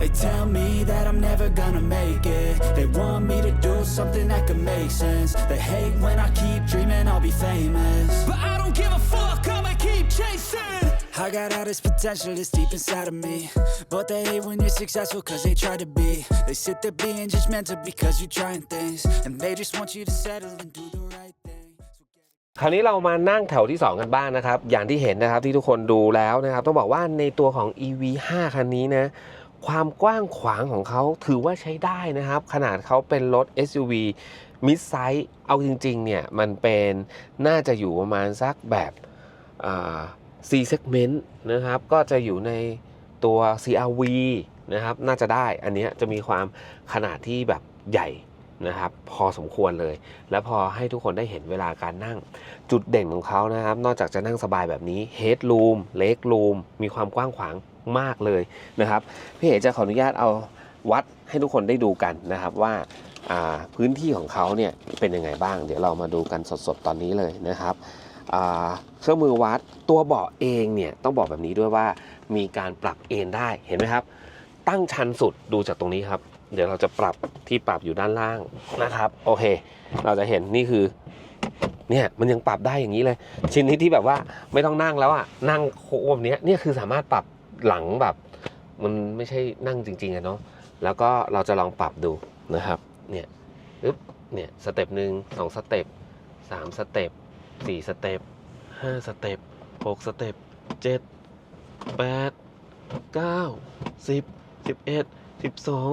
They tell me that I'm never gonna make it. They want me to do something that could make sense. They hate when I keep dreaming I'll be famous. But I don't give a fuck, I'ma keep chasing. I got all this potential that's deep inside of me. But they hate when you're successful cause they try to be. They sit there being judgmental because you're trying things. And they just want you to settle and do the right thing. คราวนี้เรามานั่งแถวที่ 2 กันบ้างนะครับ อย่างที่เห็นนะครับที่ทุกคนดูแล้วนะครับ ต้องบอกว่าในตัวของ EV 5 คันนี้นะ ความกว้างขวางของเขาถือว่าใช้ได้นะครับ ขนาดเขาเป็นรถ SUV มิดไซส์เอาจริงๆเนี่ยมันเป็นน่าจะอยู่ประมาณสักแบบอ่า C segment นะครับ ก็จะอยู่ในตัว CRV นะครับ น่าจะได้อันนี้จะมีความขนาดที่แบบใหญ่ นะครับพอสมควรเลย แล้วพอให้ทุกคนได้เห็นเวลาการนั่ง จุดเด่นของเขานะครับ นอกจากจะนั่งสบายแบบนี้ Headroom Leg Room มีความกว้างขวางมากเลยนะครับ พี่เอ๋จะขออนุญาตเอาวัดให้ทุกคนได้ดูกันนะครับว่าาพื้นที่ของเขาเนี่ยเป็นยังไงบ้าง เดี๋ยวเรามาดูกันสดๆตอนนี้เลยนะครับเครื่องมือวัดตัวเบาะเองเนี่ยต้องบอกแบบนี้ด้วยว่ามีการปรับเอนได้เห็นไหมครับ ตั้งชันสุดดูจากตรงนี้ครับ เดี๋ยวเราจะปรับที่ปรับอยู่ด้านล่างนะครับ โอเค เราจะเห็นนี่คือ เนี่ยมันยังปรับได้อย่างนี้เลย ชิ้นนี้ที่แบบว่าไม่ต้องนั่งแล้วอะนั่งโค้งแบบเนี้ยเนี่ยคือสามารถปรับหลังแบบ มันไม่ใช่นั่งจริงๆอะเนาะแล้วก็เราจะลองปรับดูนะครับ เนี่ยปึ๊บเนี่ยสเต็ปหนึ่งสองสเต็ปสามสเต็ปสี่สเต็ปห้าสเต็ปหกสเต็ปเจ็ดแปดเก้าสิบสิบเอ็ดสิบสอง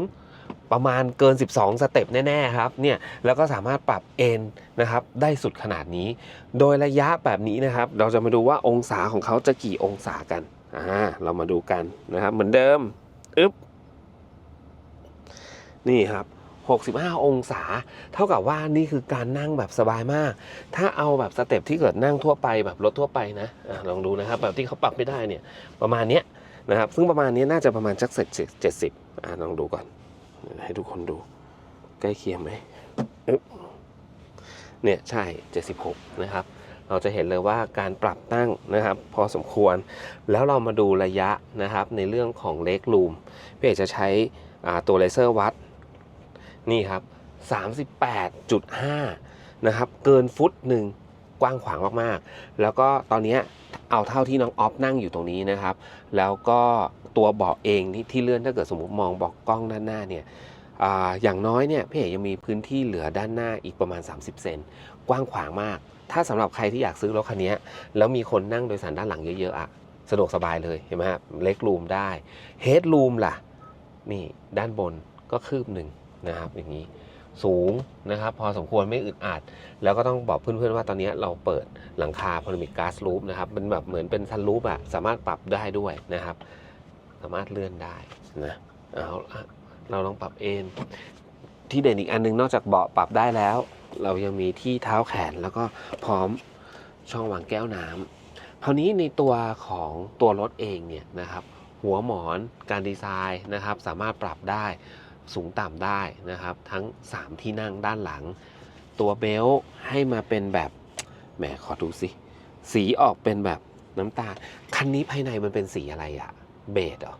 ประมาณเกิน 12 สเต็ปแน่ๆครับเนี่ยแล้วก็สามารถปรับเอ็นนะครับได้สุดขนาดนี้ โดยระยะแบบนี้นะครับ เราจะมาดูว่าองศาของเขาจะกี่องศากันอ่าเรามาดูกันนะครับเหมือนเดิมอึ๊บนี่ครับ65 องศา เท่ากับว่านี่คือการนั่งแบบสบายมาก ถ้าเอาแบบสเต็ปที่เกิดนั่งทั่วไปแบบรถทั่วไปนะอะลองดูนะครับ แบบที่เขาปรับไม่ได้เนี่ยประมาณเนี้ยนะครับ ซึ่งประมาณนี้น่าจะประมาณสักเจ็ดสิบอ่าลองดูก่อน ให้ทุกคนดู ใกล้เคียงไหมเนี่ยใช่ 76 นะครับ เราจะเห็นเลยว่าการปรับตั้งนะครับ พอสมควร แล้วเรามาดูระยะนะครับ ในเรื่องของเล็กลูมพี่เอกจะใช้ตัวเลเซอร์วัด นี่ครับ 38.5 นะครับ เกินฟุตหนึ่ง กว้างขวางมากๆ แล้วก็ตอนนี้เอาเท่าที่น้องออฟนั่งอยู่ตรงนี้นะครับ แล้วก็ตัวเบาะเองที่ที่เลื่อนถ้าเกิดสมมติมองเบอกกล้องด้านหน้าเนี่ยออย่างน้อยเนี่ยพี่เอกยังมีพื้นที่เหลือด้านหน้าอีกประมาณ 30 เซนกว้างขวางมาก ถ้าสำหรับใครที่อยากซื้อรถคันนี้แล้วมีคนนั่งโดยสารด้านหลังเยอะๆอะสะดวกสบายเลยเห็นไหมครับเล็กรูมได้เฮดรูมล่ะ นี่ด้านบนก็คืบหนึ่งนะครับอย่างนี้ สูงนะครับ พอสมควรไม่อึดอัด แล้วก็ต้องบอกเพื่อนๆว่าตอนนี้เราเปิดหลังคาพารามิกก๊าซลูปนะครับมันแบบเหมือนเป็นซันลูปอะสามารถปรับได้ด้วยนะครับ สามารถเลื่อนได้นะเอาเราลองปรับเอนที่เด่นอีกอันหนึงนอกจากเบาะปรับได้แล้ว เรายังมีที่เท้าแขนแล้วก็พร้อมช่องวางแก้วน้ำคราวนี้ในตัวของตัวรถเองเนี่ยนะครับ หัวหมอนการดีไซน์นะครับ สามารถปรับได้ สูงต่ำได้นะครับ ทั้ง 3 ที่นั่งด้านหลัง ตัวเบลต์ให้มาเป็นแบบแหมขอดูสิสีออกเป็นแบบน้ำตาลคันนี้ภายในมันเป็นสีอะไรอะเบจเหรอ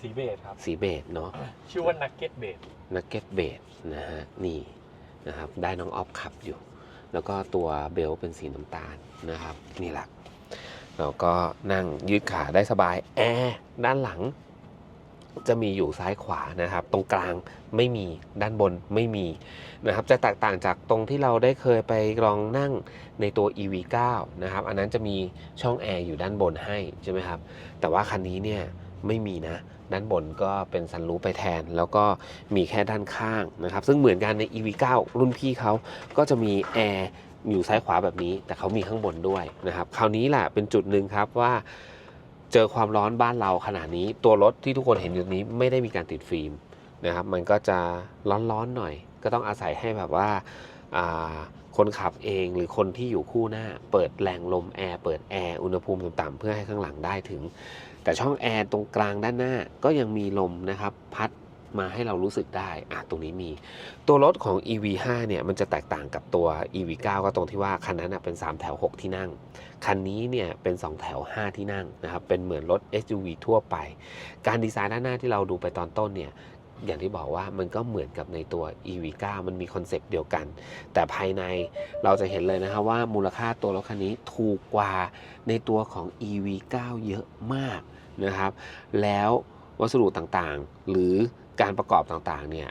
สีเบสครับ สีเบจเนาะชื่อว่านักเก็ตเบสนักเก็ตเบจนะฮะนี่นะครับได้น้องออฟขับอยู่ แล้วก็ตัวเบลต์เป็นสีน้ำตาลนะครับ นี่แหละเราก็นั่งยืดขาได้สบายแอร์ด้านหลัง จะมีอยู่ซ้ายขวานะครับ ตรงกลางไม่มีด้านบนไม่มีนะครับ จะแตกต่างจากตรงที่เราได้เคยไปลองนั่งในตัว EV9 นะครับ อันนั้นจะมีช่องแอร์อยู่ด้านบนให้ใช่ไหมครับ แต่ว่าคันนี้เนี่ยไม่มีนะ ด้านบนก็เป็นซันรูปไปแทน แล้วก็มีแค่ด้านข้างนะครับ ซึ่งเหมือนกันใน EV9 รุ่นพี่เขาก็จะมีแอร์อยู่ซ้ายขวาแบบนี้ แต่เขามีข้างบนด้วยนะครับ คราวนี้แหละเป็นจุดหนึ่งครับว่า เจอความร้อนบ้านเราขนาดนี้ ตัวรถที่ทุกคนเห็นอยู่นี้ไม่ได้มีการติดฟิล์มนะครับ มันก็จะร้อนๆหน่อย ก็ต้องอาศัยให้แบบว่าาคนขับเองหรือคนที่อยู่คู่หน้า เปิดแรงลมแอร์เปิดแอร์อุณหภูมิต่ำๆเพื่อให้ข้างหลังได้ถึง แต่ช่องแอร์ตรงกลางด้านหน้าก็ยังมีลมนะครับ พัด มาให้เรารู้สึกได้อะตรงนี้มี ตัวรถของ EV5 เนี่ยมันจะแตกต่างกับตัว EV9 ก็ตรงที่ว่าคันนั้นเป็น 3 แถว 6 ที่นั่ง คันนี้เนี่ยเป็น 2 แถว 5 ที่นั่งนะครับ เป็นเหมือนรถ SUV ทั่วไป การดีไซน์ด้านหน้าที่เราดูไปตอนต้นเนี่ยอย่างที่บอกว่ามันก็เหมือนกับในตัว EV9 มันมีคอนเซปต์เดียวกัน แต่ภายในเราจะเห็นเลยนะครับว่ามูลค่าตัวรถคันนี้ถูกกว่าในตัวของ EV9 เยอะมากนะครับ แล้ววัสดุต่างๆ หรือ การประกอบต่างๆเนี่ย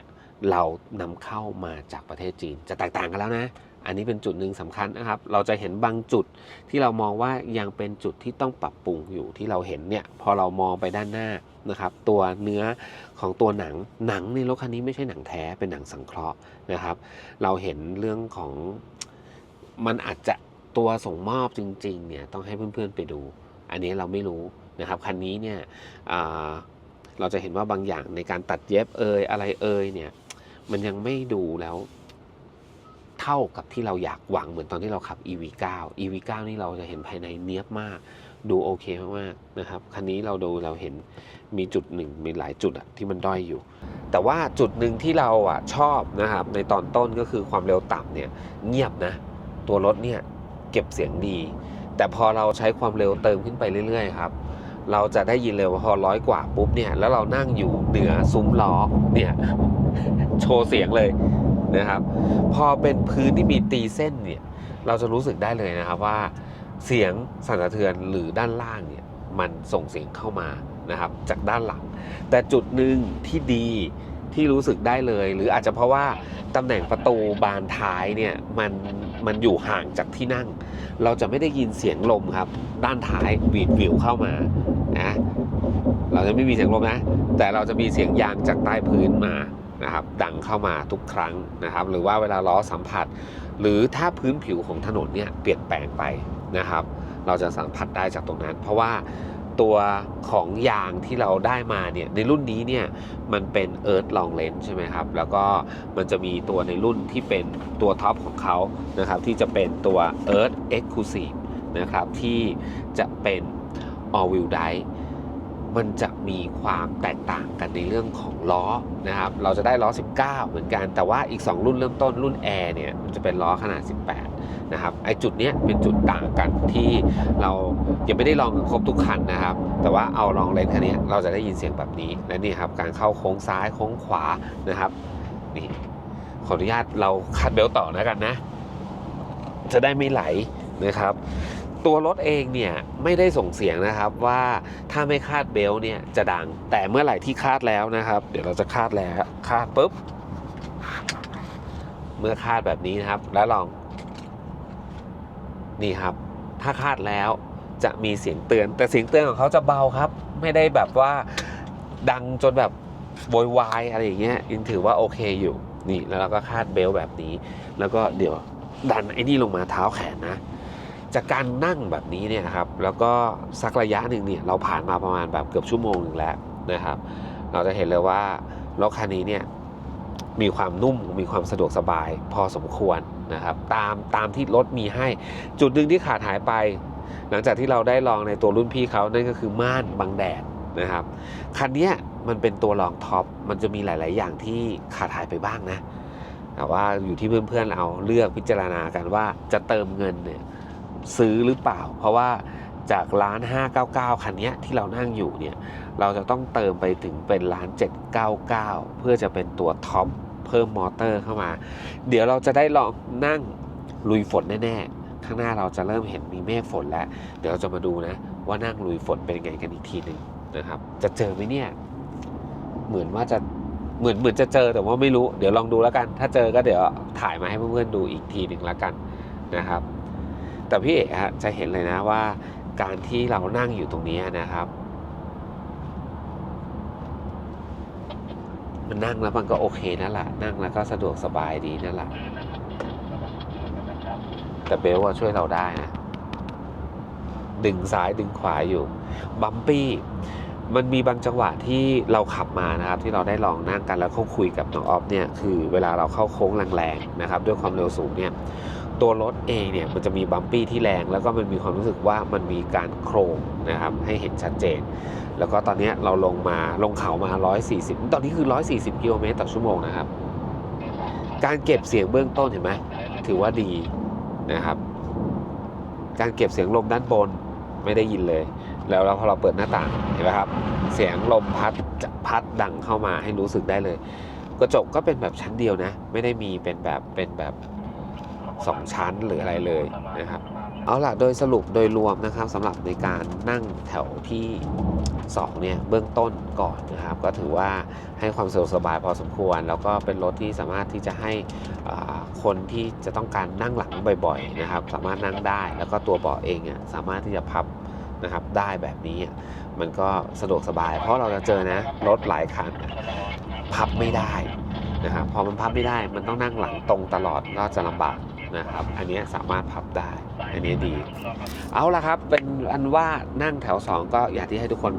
เรานำเข้ามาจากประเทศจีนจะแตกต่างกันแล้วนะ อันนี้เป็นจุดหนึ่งสำคัญนะครับ เราจะเห็นบางจุดที่เรามองว่ายังเป็นจุดที่ต้องปรับปรุงอยู่ที่เราเห็นเนี่ยพอเรามองไปด้านหน้านะครับ ตัวเนื้อของตัวหนังหนังในรถคันนี้ไม่ใช่หนังแท้เป็นหนังสังเคราะห์นะครับ เราเห็นเรื่องของมันอาจจะตัวส่งมอบจริงๆเนี่ยต้องให้เพื่อนๆไปดู อันนี้เราไม่รู้นะครับคันนี้เนี่ย เราจะเห็นว่าบางอย่างในการตัดเย็บเอยอะไรเอยเนี่ย มันยังไม่ดูแล้วเท่ากับที่เราอยากหวังเหมือนตอนที่เราขับ EV9 EV9 นี่เราจะเห็นภายในเนี้ยบมาก ดูโอเคมากๆนะครับ คันนี้เราดูเราเห็นมีจุดหนึ่งมีหลายจุดอะที่มันด้อยอยู่ แต่ว่าจุดหนึ่งที่เราอะชอบนะครับ ในตอนต้นก็คือความเร็วต่ำเนี่ยเงียบนะ ตัวรถเนี่ยเก็บเสียงดี แต่พอเราใช้ความเร็วเติมขึ้นไปเรื่อยๆครับ เราจะได้ยินเลยว่าพอร้อยกว่าปุ๊บเนี่ยแล้วเรานั่งอยู่เหนือซุ้มล้อเนี่ยโชว์เสียงเลยนะครับ พอเป็นพื้นที่มีตีเส้นเนี่ยเราจะรู้สึกได้เลยนะครับว่าเสียงสั่นสะเทือนหรือด้านล่างเนี่ยมันส่งเสียงเข้ามานะครับจากด้านหลัง แต่จุดหนึ่งที่ดีที่รู้สึกได้เลย หรืออาจจะเพราะว่าตำแหน่งประตูบานท้ายเนี่ยมันมันอยู่ห่างจากที่นั่ง เราจะไม่ได้ยินเสียงลมครับ ด้านท้ายวีดวิวเข้ามา เราจะไม่มีเสียงลมนะ แต่เราจะมีเสียงยางจากใต้พื้นมานะครับดังเข้ามาทุกครั้งนะครับ หรือว่าเวลาล้อสัมผัส หรือถ้าพื้นผิวของถนนเนี่ยเปลี่ยนแปลงไปนะครับ เราจะสัมผัสได้จากตรงนั้น เพราะว่าตัวของยางที่เราได้มาเนี่ยในรุ่นนี้เนี่ยมันเป็น Earth Long Range ใช่ไหมครับ แล้วก็มันจะมีตัวในรุ่นที่เป็นตัวท็อปของเขานะครับ ที่จะเป็นตัว Earth Exclusive นะครับ ที่จะเป็น All Wheel Drive มันจะมีความแตกต่างกันในเรื่องของล้อนะครับ เราจะได้ล้อ 19 เหมือนกัน แต่ว่าอีก 2 รุ่นเริ่มต้นรุ่น Air เนี่ยมันจะเป็นล้อขนาด 18 นะครับ ไอจุดเนี้ยเป็นจุดต่างกันที่เรายังไม่ได้ลองครบทุกคันนะครับ แต่ว่าเอาลองเลนคันนี้เราจะได้ยินเสียงแบบนี้ และนี่ครับการเข้าโค้งซ้ายโค้งขวานะครับ นี่ขออนุญาตเราคัดเบลต์ต่อนะกันนะ จะได้ไม่ไหลนะครับ ตัวรถเองเนี่ยไม่ได้ส่งเสียงนะครับว่าถ้าไม่คาดเบลต์เนี่ยจะดัง แต่เมื่อไหร่ที่คาดแล้วนะครับ เดี๋ยวเราจะคาดแล้วคาดปุ๊บ เมื่อคาดแบบนี้นะครับ แล้วลอง นี่ครับ ถ้าคาดแล้วจะมีเสียงเตือน แต่เสียงเตือนของเขาจะเบาครับ ไม่ได้แบบว่าดังจนแบบโวยวายอะไรอย่างเงี้ยยังถือว่าโอเคอยู่นี่แล้วเราก็คาดเบลต์แบบนี้ แล้วก็เดี๋ยวดันไอ้นี่ลงมาเท้าแขนนะ จากการนั่งแบบนี้เนี่ยครับแล้วก็สักระยะหนึ่งเนี่ยเราผ่านมาประมาณแบบเกือบชั่วโมงหนึ่งแล้วนะครับ เราจะเห็นเลยว่ารถคันนี้เนี่ยมีความนุ่มมีความสะดวกสบายพอสมควรนะครับตามตามที่รถมีให้จุดหนึ่งที่ขาดหายไป หลังจากที่เราได้ลองในตัวรุ่นพี่เขานั่นก็คือม่านบังแดดนะครับคันนี้มันเป็นตัวรองท็อปมันจะมีหลาย ๆ อย่างที่ขาดหายไปบ้างนะแต่ว่าอยู่ที่เพื่อน ๆเราเลือกพิจารณากันว่าจะเติมเงินเนี่ย ซื้อหรือเปล่า เพราะว่าจากร้าน 599 คันนี้ที่เรานั่งอยู่เนี่ย เราจะต้องเติมไปถึงเป็นร้าน 799 เพื่อจะเป็นตัวท็อปเพิ่มมอเตอร์เข้ามา เดี๋ยวเราจะได้ลองนั่งลุยฝนแน่ๆ ข้างหน้าเราจะเริ่มเห็นมีเมฆฝนแล้ว เดี๋ยวเราจะมาดูนะ ว่านั่งลุยฝนเป็นยังไงกันอีกทีหนึ่งนะครับ จะเจอไหมเนี่ย เหมือนว่าจะเหมือนเหมือนจะเจอแต่ว่าไม่รู้ เดี๋ยวลองดูแล้วกัน ถ้าเจอก็เดี๋ยวถ่ายมาให้เพื่อนๆดูอีกทีหนึ่งแล้วกันนะครับ แต่พี่เอกฮะจะเห็นเลยนะว่าการที่เรานั่งอยู่ตรงนี้นะครับ มันนั่งแล้วมันก็โอเคนั่นแหละนั่งแล้วก็สะดวกสบายดีนั่นแหละแต่เบลว่าช่วยเราได้นะดึงซ้ายดึงขวาอยู่บัมปี้มันมีบางจังหวะที่เราขับมานะครับ ที่เราได้ลองนั่งกันแล้วเขาคุยกับน้องออฟเนี่ยคือเวลาเราเข้าโค้งแรงๆนะครับ ด้วยความเร็วสูงเนี่ย ตัวรถเองเนี่ยมันจะมีบัมปี้ที่แรง แล้วก็มันมีความรู้สึกว่ามันมีการโครงนะครับให้เห็นชัดเจน แล้วก็ตอนนี้เราลงมาลงเขามา 140 ตอนนี้คือ 140 กิโลเมตรต่อชั่วโมงนะครับ การเก็บเสียงเบื้องต้นเห็นไหมถือว่าดีนะครับ การเก็บเสียงลมด้านบนไม่ได้ยินเลย แล้วเราพอเราเปิดหน้าต่างเห็นไหมครับ เสียงลมพัดจะพัดดังเข้ามาให้รู้สึกได้เลย กระจกก็เป็นแบบชั้นเดียวนะ ไม่ได้มีเป็นแบบเป็นแบบ สองชั้นหรืออะไรเลยนะครับเอาล่ะโดยสรุปโดยรวมนะครับสำหรับในการนั่งแถวที่2เนี่ยเบื้องต้นก่อนนะครับก็ถือว่าให้ความสะดวกสบายพอสมควร แล้วก็เป็นรถที่สามารถที่จะให้คนที่จะต้องการนั่งหลังบ่อยๆนะครับสามารถนั่งได้ แล้วก็ตัวเบาะเองอะสามารถที่จะพับนะครับได้แบบนี้มันก็สะดวกสบาย เพราะเราจะเจอนะรถหลายคันพับไม่ได้นะครับพอมันพับไม่ได้มันต้องนั่งหลังตรงตลอดก็จะลำบาก นะครับ อันนี้สามารถพับได้ อันนี้ดี เอาละครับ เป็นอันว่านั่งแถว 2 ก็อยางที่ให้ทุกคน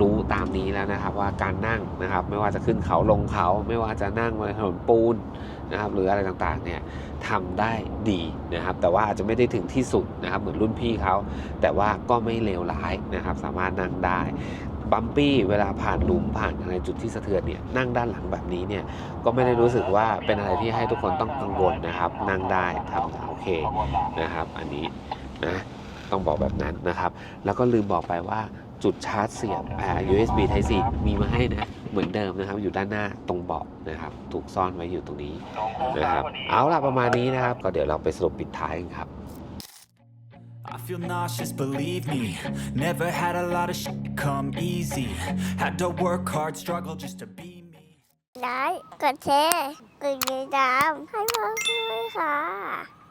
รู้ตามนี้แล้วนะครับ ว่าการนั่งนะครับ ไม่ว่าจะขึ้นเขาลงเขา ไม่ว่าจะนั่งบนถนนปูนนะครับ หรืออะไรต่างๆเนี่ยทำได้ดีนะครับ แต่ว่าอาจจะไม่ได้ถึงที่สุดนะครับ เหมือนรุ่นพี่เขา แต่ว่าก็ไม่เลวร้ายนะครับ สามารถนั่งได้ บัมปี้เวลาผ่านหลุมผ่านอะไรจุดที่สะเทือนเนี่ยนั่งด้านหลังแบบนี้เนี่ยก็ไม่ได้รู้สึกว่าเป็นอะไรที่ให้ทุกคนต้องกังวลนะครับ นั่งได้ทำโอเคนะครับ อันนี้นะต้องบอกแบบนั้นนะครับ แล้วก็ลืมบอกไปว่าจุดชาร์จเสียบอ่า USB Type C มีมาให้นะ เหมือนเดิมนะครับ อยู่ด้านหน้าตรงเบาะนะครับ ถูกซ่อนไว้อยู่ตรงนี้นะครับ เอาล่ะประมาณนี้นะครับ ก็เดี๋ยวเราไปสรุปปิดท้ายกันครับ I feel nauseous, believe me. Never had a lot of shit come easy. Had to work hard, struggle just to be me. ไลค์กดแชร์กดติดตามให้พวกด้วยค่ะ